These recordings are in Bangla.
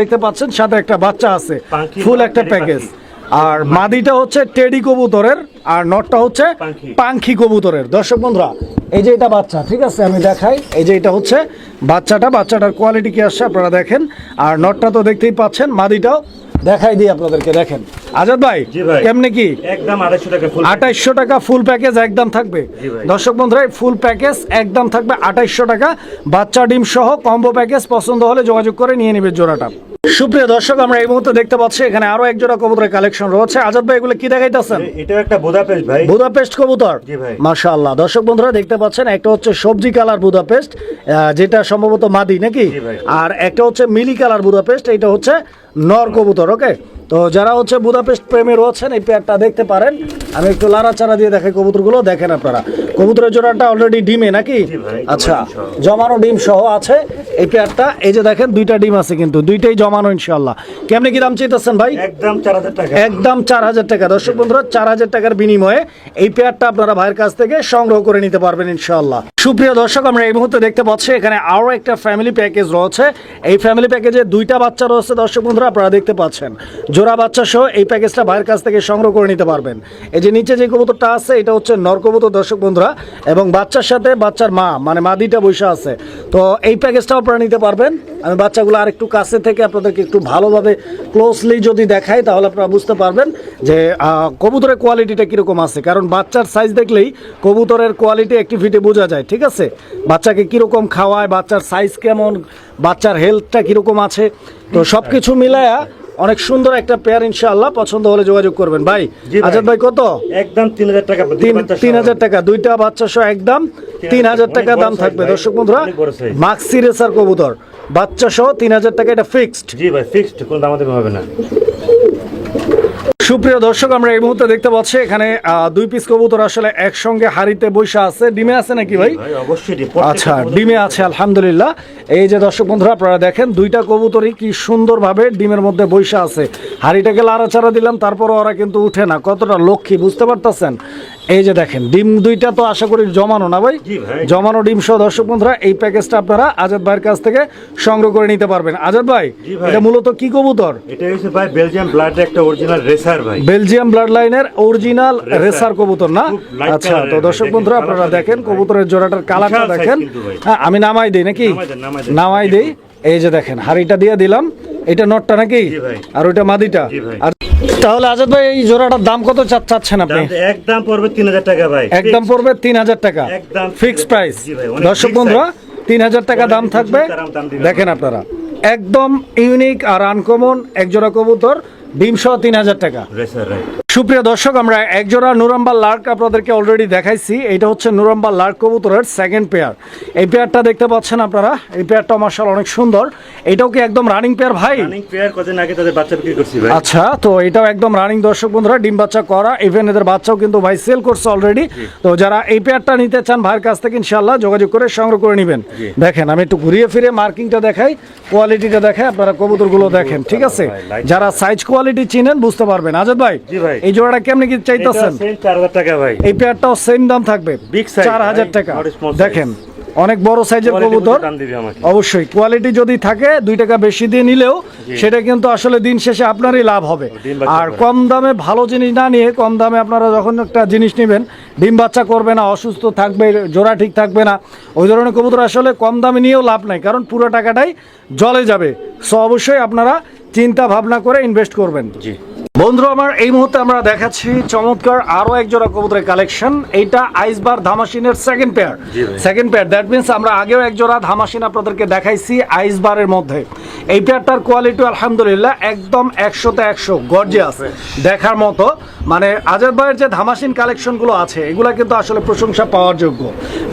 দেখতে পাচ্ছেন সাথে একটা বাচ্চা আছে ফুল একটা প্যাকেজ। আর মাদিটা হচ্ছে টেডি কবুতরের আর নটটা হচ্ছে পাখি। কবুতরের। দর্শক বন্ধুরা এই যে এটা বাচ্চা ঠিক আছে আমি দেখাই। এই যে এটা হচ্ছে বাচ্চাটা বাচ্চাটার কোয়ালিটি কি আসছে আপনারা দেখেন। আর নটটা তো দেখতেই পাচ্ছেন মাদিটাও দেখাই দিই আপনাদেরকে দেখেন। আজাদ ভাই কেমনে কি? একদম আড়াইশো টাকা ফুল আঠাইশশো টাকা ফুল প্যাকেজ একদম থাকবে। দর্শক বন্ধুরা ফুল প্যাকেজ একদম থাকবে আঠাইশশো টাকা। বাচ্চা ডিম সহ কম্বো প্যাকেজ পছন্দ হলে যোগাযোগ করে নিয়ে নেবে জোড়াটা। সুপ্রিয় দর্শক আমরা এই মুহূর্তে দেখতে পাচ্ছি এখানে আরও এক জোড়া কবুতরের কালেকশন রয়েছে। আজাদ ভাই এগুলো কি দেখাইতেছেন? এটা একটা বোদাপেস্ট ভাই। বুদাপেস্ট কবুতর? জি ভাই। মাশাআল্লাহ। দর্শক বন্ধুরা দেখতে পাচ্ছেন একটা হচ্ছে সবজি কালার বুদাপেস্ট যেটা সম্ভবত মাদি নাকি? আর একটা হচ্ছে মিলি কালার বুদাপেস্ট এটা হচ্ছে নর কবুতর ওকে? তো যারা হচ্ছে বুদাপেস্ট প্রেমে রয়েছেন এই পেয়ারটা দেখতে পারেন। আমি একটু লাড়াচাড়া দিয়ে দেখাই কবুতরগুলো দেখেন আপনারা। কবুতরের জোড়াটা অলরেডি ডিমে নাকি? আচ্ছা জমানো ডিম সহ আছে। এই পেয়ারটা এই যে দেখেন দুইটা ডিম আছে কিন্তু দুইটাই জমানো ইনশাল্লাহ কেমনি কি দাম চাইতেছেন ভাই? একদম চার হাজার টাকা। একদম চার হাজার টাকা। দর্শক বন্ধুরা চার হাজার টাকার বিনিময়ে এই পেয়ারটা আপনারা ভাইয়ের কাছ থেকে সংগ্রহ করে নিতে পারবেন ইনশাল্লাহ সুপ্রিয় দর্শক আমরা এই মুহূর্তে দেখতে পাচ্ছি এখানে আরও একটা ফ্যামিলি প্যাকেজ রয়েছে। এই ফ্যামিলি প্যাকেজে দুইটা বাচ্চা রয়েছে দর্শক বন্ধুরা আপনারা দেখতে পাচ্ছেন। জোড়া বাচ্চা সহ এই প্যাকেজটা ভাইয়ের কাছ থেকে সংগ্রহ করে নিতে পারবেন। এই যে নিচে যে কবুতরটা আছে, এটা হচ্ছে নর কবুতর, দর্শক বন্ধুরা, এবং বাচ্চার সাথে বাচ্চার মা মানে মাদিটা বসে আছে। তো এই প্যাকেজটাও আপনারা নিতে পারবেন। আমি বাচ্চাগুলো আর একটু কাছে থেকে আপনাদেরকে একটু ভালোভাবে ক্লোজলি যদি দেখাই, তাহলে আপনারা বুঝতে পারবেন যে কবুতরের কোয়ালিটিটা কীরকম আছে। কারণ বাচ্চার সাইজ দেখলেই কবুতরের কোয়ালিটি অ্যাক্টিভিটি বোঝা যায়, ঠিক আছে? বাচ্চাকে কীরকম খাওয়ায়, বাচ্চার সাইজ কেমন, বাচ্চার হেলথটা কীরকম আছে। তো সব কিছু মিলায়া অনেক সুন্দর একটা পেয়ার ইনশাআল্লাহ পছন্দ হলে যোগাযোগ করবেন। ভাই আজাদ ভাই কত? একদম তিন হাজার টাকা তিন হাজার টাকা দুইটা বাচ্চা সহ একদম তিন হাজার টাকা দাম থাকবে। দর্শক বন্ধুরা। মাক্সি রেসার কবুতর বাচ্চা সহ তিন হাজার টাকা এটা ফিক্সড জি ভাই ফিক্সড কোনো দাম দেবে হবে না। সুপ্রিয় দর্শক আমরা এই মুহূর্তে দেখতে পাচ্ছি এখানে দুই পিস কবুতর আসলে একসঙ্গে হাড়িতে বৈশা আছে। ডিমে আছে নাকি ভাই? আচ্ছা ডিমে আছে আলহামদুলিল্লাহ। এই যে দর্শক বন্ধুরা আপনারা দেখেন দুইটা কবুতরই কি সুন্দরভাবে ডিমের মধ্যে বৈশা আছে। হাড়িটাকে লাড়াচাড়া দিলাম তারপর ওরা কিন্তু উঠে না। কতটা লক্ষ্মী বুঝতে পারতেছেন? এই যে দেখেন ডিম দুইটা তো আশা করি জমানো না ভাই। জমানো ডিম সহ দর্শক বন্ধুরা এই প্যাকেজটা আপনারা আজাদ ভাইয়ের কাছ থেকে সংগ্রহ করে নিতে পারবেন। আজাদ ভাই এটা মূলত কি কবুতর? এটা হচ্ছে ভাই বেলজিয়াম ব্লাড একটা অরিজিনাল রেসার ভাই। বেলজিয়াম ব্লাড লাইনের অরিজিনাল রেসার কবুতর না? আচ্ছা তো দর্শক বন্ধুরা আপনারা দেখেন কবুতরের জোড়াটার কালারটা দেখেন। হ্যাঁ আমি নামাই দেই নাকি। নামাই দেই। এই যে দেখেন হাড়িটা দিয়ে দিলাম। এটা নটটা নাকি? আর ওইটা মাদিটা। আর তাহলে আজাদ ভাই এই জোড়াটার দাম কত চাচ্ছেন আপনি? দাম- একদম পড়বে তিন হাজার টাকা ভাই। একদম। পড়বে তিন হাজার টাকা। একদম ফিক্স প্রাইস দর্শক বন্ধুরা তিন হাজার টাকা দাম থাকবে। দেখেন আপনারা। একদম ইউনিক আর আনকমন এক জোড়া কবুতর। ডিম তিন হাজার টাকা। সুপ্রিয় দর্শক আমরা একজোড়া নুরাম্বার লার্ক আপনাদেরকে অলরেডি দেখাইছি। এটা হচ্ছে নুরাম্বার লার্ক কবুতরের সেকেন্ড পেয়ার এই পেয়ারটা দেখতে পাচ্ছেন আপনারা। এই পেয়ারটা মার্শাল অনেক সুন্দর। এটাও কি একদম রানিং পেয়ার ভাই? রানিং পেয়ার কদিন আগে তাদের বাচ্চা বিক্রি করছি ভাই। আচ্ছা তো এটাও একদম রানিং দর্শক বন্ধুরা ডিম বাচ্চা করা। ইভেন এদের বাচ্চাও কিন্তু ভাই সেল করছে অলরেডি তো যারা এই পেয়ারটা নিতে চান ভাইয়ের কাছ থেকে ইনশাল্লাহ যোগাযোগ করে সংগ্রহ করে নেবেন। দেখেন আমি একটু ঘুরিয়ে ফিরে মার্কিংটা দেখাই কোয়ালিটিটা দেখাই আপনারা কবুতরগুলো দেখেন ঠিক আছে? যারা সাইজ কোয়ালিটি চিনেন বুঝতে পারবেন। আজাদ ভাই এই জোড়াটা কেমনি কি চাইতেছেন? টাকা ভাই। এই পেয়ারটাও সেম দাম থাকবে। চার হাজার টাকা। দেখেন অনেক বড় সাইজের কবুতর। অবশ্যই কোয়ালিটি যদি থাকে দুই টাকা বেশি দিয়ে নিলেও সেটা কিন্তু আসলে দিন শেষে আপনারই লাভ হবে। আর কম দামে ভালো জিনিস না নিয়ে কম দামে আপনারা যখন একটা জিনিস নেবেন ডিম বাচ্চা করবে না অসুস্থ থাকবে জোড়া ঠিক থাকবে না ওই ধরনের কবুতর আসলে কম দামে নিয়েও লাভ নাই কারণ পুরো টাকাটাই জলে যাবে। সো অবশ্যই আপনারা চিন্তা ভাবনা করে ইনভেস্ট করবেন। জি। বন্ধু আমার এই মুহূর্তে আমরা দেখাচ্ছি চমৎকার আরও এক জোড়া কবুতরের কালেকশন। এইটা আইসবার ধামাসিনের second pair second pair that means আমরা আগেও এক জোড়া ধামাসিন আপনাদেরকে দেখাইছি আইসবারের মধ্যে। এই পেয়ারটার কোয়ালিটি আলহামদুলিল্লাহ একদম একশোতে একশো গর্জিয়াস দেখার মতো। মানে আজাদ ভাইয়ের যে ধামাসিন কালেকশনগুলো আছে এগুলো কিন্তু আসলে প্রশংসা পাওয়ার যোগ্য।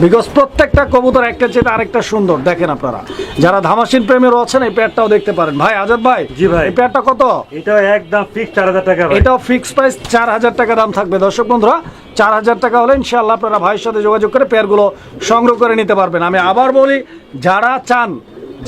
বিকজ প্রত্যেকটা কবুতর একটা চেয়ে আরেকটা সুন্দর দেখেন আপনারা। যারা ধামাসিন প্রেমী রয়েছেন এই পেয়ারটাও দেখতে পারেন। ভাই আজাদ ভাই জি ভাই। এই পেয়ারটা কত? এটা একদম ফিক্স চার হাজার টাকা ফিক্স প্রাইস চার হাজার টাকা দাম থাকবে। দর্শক বন্ধুরা, চার হাজার টাকা হলে ইনশাআল্লাহ আপনারা ভাইয়ের সাথে যোগাযোগ করে পেয়ারগুলো সংগ্রহ করে নিতে পারবেন। আমি আবার বলি, যারা চান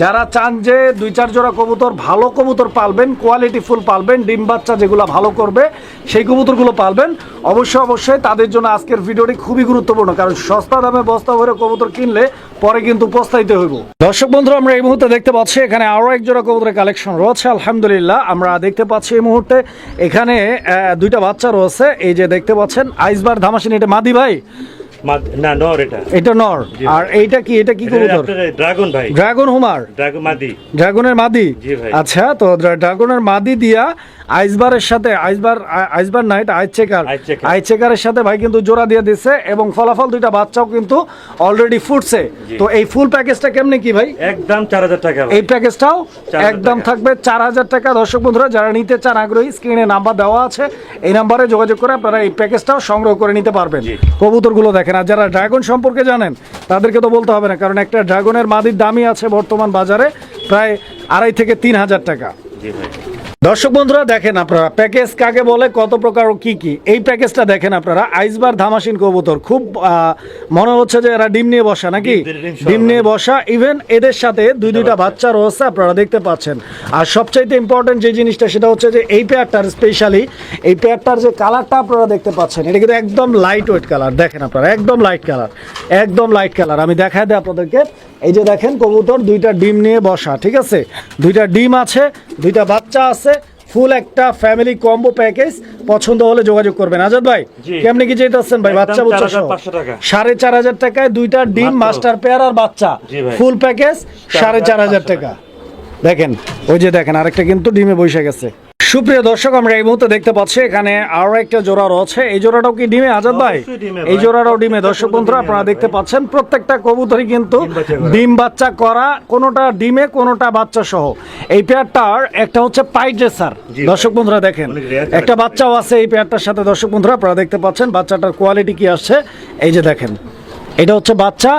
যারা চান যে দুই, চার জোড়া কবুতর, ভালো কবুতর পালবেন কোয়ালিটি ফুল পালবেন, ডিম বাচ্চা যেগুলো ভালো করবে, সেই কবুতরগুলো পালবেন। অবশ্যই অবশ্যই তাদের জন্য আজকের ভিডিওটি খুবই গুরুত্বপূর্ণ, কারণ সস্তা দামে বস্তা ভরে কবুতর কিনলে পরে কিন্তু পস্তাইতে হইব। দর্শক বন্ধু আমরা এই মুহূর্তে দেখতে পাচ্ছি, এখানে আরও এক জোড়া কবুতরের কালেকশন রয়েছে, আলহামদুলিল্লাহ। আমরা দেখতে পাচ্ছি এই মুহূর্তে এখানে দুইটা বাচ্চা রয়েছে। এই যে দেখতে পাচ্ছেন, আইসবার ধামাসিন, এটা মাদি ভাই? না নর এটা। এটা নর। আর এইটা কি এটা কি কবুতর? ড্রাগন ভাই। Dragon homer? ড্রাগন মাদি। ড্রাগনের মাদি? আচ্ছা তো ড্রাগনের মাদি দিয়া আইসবারের সাথে আইসবার আইসবার না এটা আইস চেকার। আইস চেকারের সাথে ভাই কিন্তু জোড়া দিয়ে দিচ্ছে এবং ফলাফল দুইটা বাচ্চাও কিন্তু অলরেডি ফুটছে। তো এই ফুল প্যাকেজটা কেমনে কি ভাই? একদম চার হাজার টাকা এই প্যাকেজটাও একদম থাকবে চার হাজার টাকা। দর্শক বন্ধুরা যারা নিতে চান আগ্রহী স্ক্রিনে নাম্বার দেওয়া আছে। এই নাম্বারে যোগাযোগ করে আপনারা এই প্যাকেজটাও সংগ্রহ করে নিতে পারবেন। কবুতরগুলো দেখেন আর যারা ড্রাগন সম্পর্কে জানেন, তাদেরকে তো বলতে হবে না, কারণ একটা ড্রাগনের মাদির দামই আছে বর্তমান বাজারে প্রায় আড়াই থেকে তিন হাজার টাকা। দর্শক বন্ধুরা দেখেন আপনারা প্যাকেজ কাকে বলে কত প্রকার ও কি কি। এই প্যাকেজটা দেখেন আপনারা আইসবার ধামাসিন কবুতর। খুব মনে হচ্ছে যে এরা ডিম নিয়ে বসা নাকি? ডিম- নিয়ে বসা ইভেন এদের সাথে দুই দুইটা বাচ্চা। রয়েছে আপনারা দেখতে পাচ্ছেন। আর সবচাইতে ইম্পর্টেন্ট যে জিনিসটা সেটা হচ্ছে যে এই পেয়ারটার স্পেশালি এই পেয়ারটার যে কালারটা আপনারা দেখতে পাচ্ছেন এটা কিন্তু একদম লাইট ওয়েট কালার দেখেন আপনারা একদম লাইট কালার একদম লাইট কালার আমি দেখাই দিই আপনাদেরকে এই যে দেখেন কবুতর দুইটা ডিম নিয়ে বসা ঠিক আছে? দুইটা ডিম আছে দুইটা বাচ্চা আছে ফুল একটা ফ্যামিলি কম্বো প্যাকেজ পছন্দ হলে যোগাযোগ করবেন। আজাদ ভাই কেমনি কি যেতেছেন ভাই? বাচ্চা বুচ্চা সহ 4,500 টাকা। সাড়ে চার হাজার টাকায় দুইটা ডিম মাস্টার পেয়ার আর বাচ্চা। ফুল প্যাকেজ সাড়ে চার হাজার 4,500 টাকা। দেখেন ওই যে দেখেন আরেকটা কিন্তু ডিমে বসে গেছে। সুপ্রিয় দর্শক আমরা এই মুহূর্তে দেখতে পাচ্ছি এখানে আরও একটা জোড়া রয়েছে। এই জোড়াটাও কি ডিমে আজাদ ভাই? এই জোড়াটাও ডিমে। দর্শক বন্ধুরা আপনারা দেখতে পাচ্ছেন প্রত্যেকটা কবুতরই কিন্তু ডিম বাচ্চা করা। কোনোটা ডিমে কোনোটা বাচ্চা সহ। এই পেয়ারটার একটা হচ্ছে পাই ড্রেসার জি ভাই। দর্শক বন্ধুরা দেখেন একটা বাচ্চাও আছে এই পেয়ারটার সাথে। দর্শক বন্ধুরা আপনারা দেখতে পাচ্ছেন বাচ্চাটার কোয়ালিটি কি আসছে? এই যে দেখেন এটা হচ্ছে বাচ্চা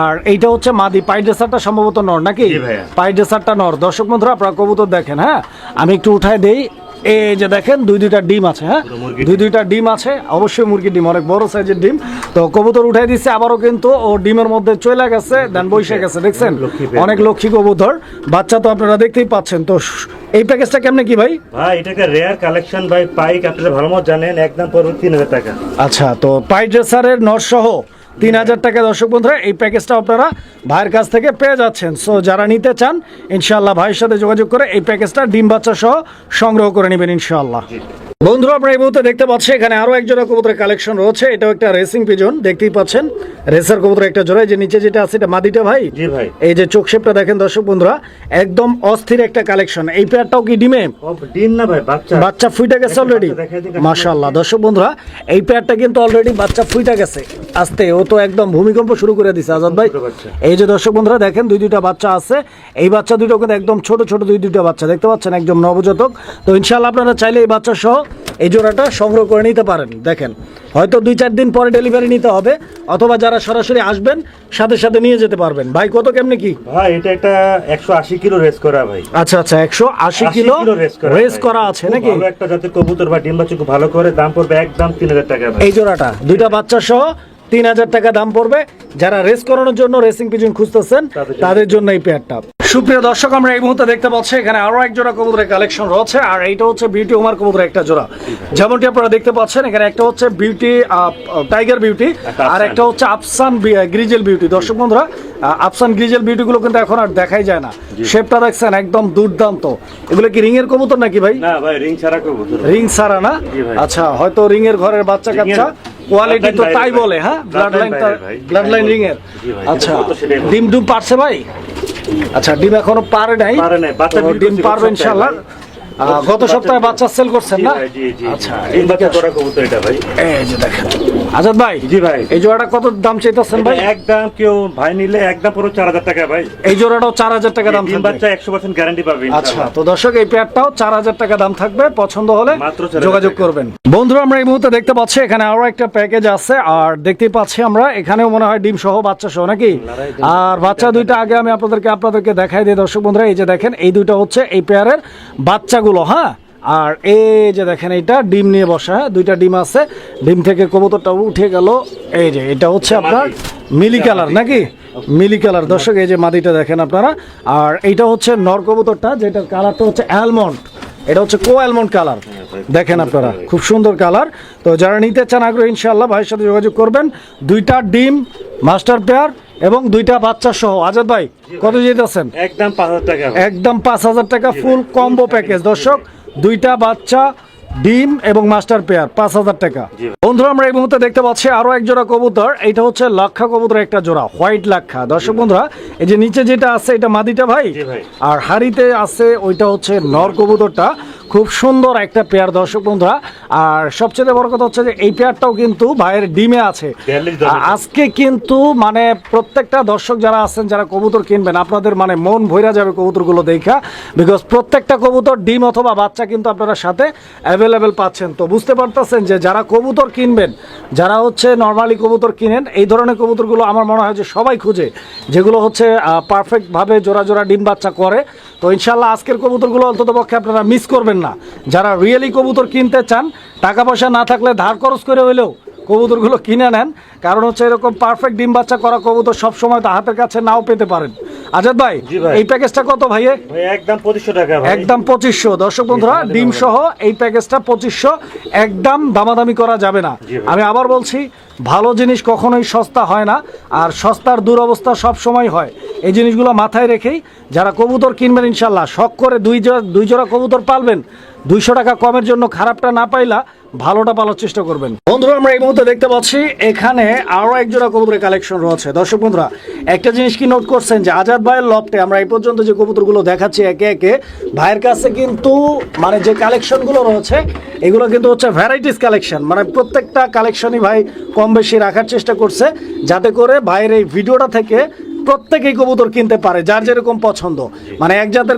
আর এইটা হচ্ছে মাদি পাই ড্রেসারটা সম্ভবত নর নাকি? জি ভাইয়া। পাই ড্রেসারটা নর। দর্শক বন্ধুরা আপনারা কবুতর দেখেন হ্যাঁ? আমি একটু উঠায় দেই। এই যে দেখেন দুই দুইটা ডিম আছে হ্যাঁ? দুই দুইটা ডিম আছে অবশ্যই মুরগির ডিম অনেক বড় সাইজের ডিম। তো কবুতর উঠাই দিচ্ছে আবারও কিন্তু ও ডিমের মধ্যে চলে গেছে দেন বসে গেছে দেখছেন? অনেক লক্ষ্মী কবুতর। বাচ্চা তো আপনারা দেখতেই পাচ্ছেন। তো এই প্যাকেজটা কেমনে কি ভাই? ভাই এটা একটা রেয়ার কালেকশন ভাই পাইক আপনারা ভালো মতো জানেন একদম পড়বে তিন হাজার টাকা। আচ্ছা তো পাই ড্রেসারের নর সহ তিন হাজার টাকা। দর্শক বন্ধুরা, এই প্যাকেজটা আপনারা ভাইয়ের কাছ থেকে পেয়ে যাচ্ছেন। সো যারা নিতে চান ইনশাল্লাহ ভাইয়ের সাথে যোগাযোগ করে এই প্যাকেজটা ডিম বাচ্চা সহ সংগ্রহ করে নেবেন, ইনশাআল্লাহ। বন্ধুরা আমরা এই মুহূর্তে দেখতে পাচ্ছি এখানে আরও এক জোড়া কবুতরের কালেকশন রয়েছে। এটাও একটা রেসিং পিজন দেখতেই পাচ্ছেন। রেসার কবুতর একটা জোড়া যে নিচে যেটা আছে এটা মাদিটা ভাই? জি ভাই। এই যে চোখ শেপটা দেখেন দর্শক বন্ধুরা একদম অস্থির একটা কালেকশন এই পেয়ারটাও কি ডিমে? ডিম না ভাই বাচ্চা। বাচ্চা ফুইটা গেছে অলরেডি মাশাআল্লাহ। দর্শক বন্ধুরা এই পেয়ারটা কিন্তু অলরেডি বাচ্চা ফুইটা গেছে। আস্তে ও তো একদম ভূমিকম্প শুরু করে দিছে আজাদ ভাই। এই যে দর্শক বন্ধুরা দেখেন দুই দুইটা বাচ্চা আছে। এই বাচ্চা দুটো কিন্তু একদম ছোট ছোট দুই দুইটা বাচ্চা। দেখতে পাচ্ছেন একদম নবজাতক। তো ইনশাআল্লাহ আপনারা চাইলে এই বাচ্চা সহ এই জোড়াটা সংগ্রহ করে নিতে পারেন দেখেন। হয়তো দুই চার দিন পরে ডেলিভারি নিতে হবে অথবা যারা সরাসরি আসবেন সাথে সাথে নিয়ে যেতে পারবেন। ভাই কত কেমনি কি? ভাই এটা একটা একশো আশি কিলো রেস করা ভাই। আচ্ছা আচ্ছা একশো আশি কিলো রেস করা আছে নাকি? একটা জাতের কবুতর বা ডিম বাচ্চা ভালো করে দাম পড়বে একদম তিন হাজার টাকা এই জোড়াটা দুইটা বাচ্চা সহ তিন হাজার টাকা দাম পড়বে। যারা রেস করানোর জন্য রেসিং পিজন খুঁজতেছেন তাদের জন্য। এই পেয়ারটা সুপ্রিয় দর্শক আমরা এই মুহূর্তে দেখতে পাচ্ছি এখানে আরও এক জোড়া কবুতরের কালেকশন রয়েছে আর এইটা হচ্ছে বিউটি উমার কবুতরের একটা জোড়া। যেমনটি আপনারা দেখতে পাচ্ছেন এখানে একটা হচ্ছে বিউটি টাইগার বিউটি আর একটা হচ্ছে আফসান গ্রিজেল বিউটি দর্শক বন্ধুরা আফসান গ্রিজেল বিউটি গুলো কিন্তু এখন আর দেখাই যায় না। শেপটা দেখছেন একদম দুর্দান্ত। এগুলো কি রিং এর কবুতর নাকি ভাই? না ভাই রিং ছাড়া কবুতর। রিং সারা না? আচ্ছা হয়তো রিং এর ঘরের বাচ্চা কাচ্চা কোয়ালিটি তো তাই বলে হ্যাঁ? Blood line blood line ring এর আচ্ছা। ডিম ডুম পারছে ভাই? আচ্ছা ডিম এখনও পারে নাই। পারে নাই, বাচ্চা ডিম পারবে গত ইনশাআল্লাহ সপ্তাহে গত সপ্তাহে বাচ্চা সেল করছেন না? আচ্ছা এই বাচ্চা করা কবুতর এটা ভাই। এই যে দেখেন। আজাদ ভাই জি ভাই। এই জোড়াটা কত দাম চাইতেছেন ভাই? একদম কেউ ভাই নিলে একদম পুরো চার হাজার টাকা ভাই। এই জোড়াটাও চার হাজার টাকা দাম থাকবে। বাচ্চা একশো পার্সেন্ট গ্যারান্টি পাবে আচ্ছা তো দর্শক এই পেয়ারটাও চার হাজার টাকা দাম থাকবে। পছন্দ হলে যোগাযোগ করবেন। বন্ধুরা আমরা এই মুহূর্তে দেখতে পাচ্ছি এখানে আরও একটা প্যাকেজ আছে। আর দেখতে পাচ্ছি আমরা এখানেও মনে হয় ডিম সহ বাচ্চা সহ নাকি? আর বাচ্চা দুইটা আগে আমি আপনাদেরকে আপনাদেরকে দেখাই দিই দর্শক বন্ধুরা। এই যে দেখেন এই দুইটা হচ্ছে এই পেয়ারের বাচ্চাগুলো হ্যাঁ? আর এই যে দেখেন এইটা ডিম নিয়ে বসা হ্যাঁ দুইটা ডিম আছে। ডিম থেকে কবুতরটা উঠে গেল। এই যে এটা হচ্ছে আপনার মিলি কালার নাকি? মিলি কালার। দর্শক এই যে মাদিটা দেখেন আপনারা। আর এইটা হচ্ছে নর কবুতরটা যেটার কালারটা হচ্ছে অ্যালমন্ড। এটা হচ্ছে কো অ্যালমন্ড কালার দেখেন আপনারা খুব সুন্দর কালার। তো যারা নিতে চান আগ্রহ ইনশাআল্লাহ ভাইয়ের সাথে যোগাযোগ করবেন। দুইটা ডিম মাস্টার পেয়ার এবং দুইটা বাচ্চা সহ। আজাদ ভাই কত যেতেছেন একদম পাঁচ হাজার টাকা। একদম পাঁচ হাজার টাকা ফুল কম্বো প্যাকেজ। দর্শক দুইটা বাচ্চা ডিম এবং মাস্টার পেয়ার পাঁচ হাজার টাকা। বন্ধুরা আমরা এই মুহূর্তে দেখতে পাচ্ছি আরও এক জোড়া কবুতর। এটা হচ্ছে লাক্ষা কবুতর একটা জোড়া হোয়াইট লাক্ষা। দর্শক বন্ধুরা এই যে নিচে যেটা আছে এটা মাদিটা ভাই। আর হাড়িতে আছে ওইটা হচ্ছে নর কবুতরটা। খুব সুন্দর একটা পেয়ার দর্শক বন্ধুরা। আর সবচেয়ে বড় কথা হচ্ছে যে এই পেয়ারটাও কিন্তু ভাইয়ের ডিমে আছে। আজকে কিন্তু মানে প্রত্যেকটা দর্শক যারা আছেন যারা কবুতর কিনবেন আপনাদের মানে মন ভইরা যাবে কবুতরগুলো দেখা। বিকজ প্রত্যেকটা কবুতর ডিম অথবা বাচ্চা কিন্তু আপনারা সাথে অ্যাভেলেবেল পাচ্ছেন। তো বুঝতে পারতেছেন যে যারা কবুতর কিনবেন যারা হচ্ছে নর্মালি কবুতর কিনেন এই ধরনের কবুতরগুলো আমার মনে হয় যে সবাই খুঁজে। যেগুলো হচ্ছে পারফেক্টভাবে জোড়া জোড়া ডিম বাচ্চা করে। তো ইনশাল্লাহ আজকের কবুতরগুলো অন্তত পক্ষে আপনারা মিস করবেন। না। যারা রিয়েলি কবুতর কিনতে চান টাকা পয়সা না থাকলে ধার খরচ করে হইলেও কবুতরগুলো কিনে নেন। কারণ হচ্ছে এরকম পারফেক্ট ডিম বাচ্চা করা কবুতর সবসময় তো হাতের কাছে নাও পেতে পারেন। আজাদ ভাই এই প্যাকেজটা কত ভাইয়ে? ভাই একদম পঁচিশশো টাকা একদম পঁচিশশো। দর্শক বন্ধুরা ডিম সহ এই প্যাকেজটা পঁচিশশো। একদম দামাদামি করা যাবে না। আমি আবার বলছি ভালো জিনিস কখনোই সস্তা হয় না। আর সস্তার দুরবস্থা সব সময় হয়। এই জিনিসগুলো মাথায় রেখেই যারা কবুতর কিনবেন ইনশাল্লাহ শখ করে দুই জোড়া দুই জোড়া কবুতর পালবেন। দুইশো টাকা কমের জন্য খারাপটা না পাইলা ভালোটা পালার চেষ্টা করবেন। বন্ধুরা, আমরা এই মুহূর্তে দেখতে পাচ্ছি, এখানে আরও এক জোড়া কবুতরের কালেকশন রয়েছে। দর্শক বন্ধুরা, একটা জিনিস কি নোট করছেন যে আজাদ ভাইয়ের লফটে আমরা এই পর্যন্ত যে কবুতরগুলো দেখাচ্ছি একে একে, ভাইয়ের কাছে কিন্তু মানে যে কালেকশনগুলো রয়েছে, এগুলো কিন্তু হচ্ছে ভ্যারাইটিস কালেকশন মানে প্রত্যেকটা কালেকশনই ভাই কম বেশি রাখার চেষ্টা করছে, যাতে করে ভাইয়ের এই ভিডিওটা থেকে প্রত্যেকেই কবুতর কিনতে পারে, যার যেরকম পছন্দ। মানে এক জাতের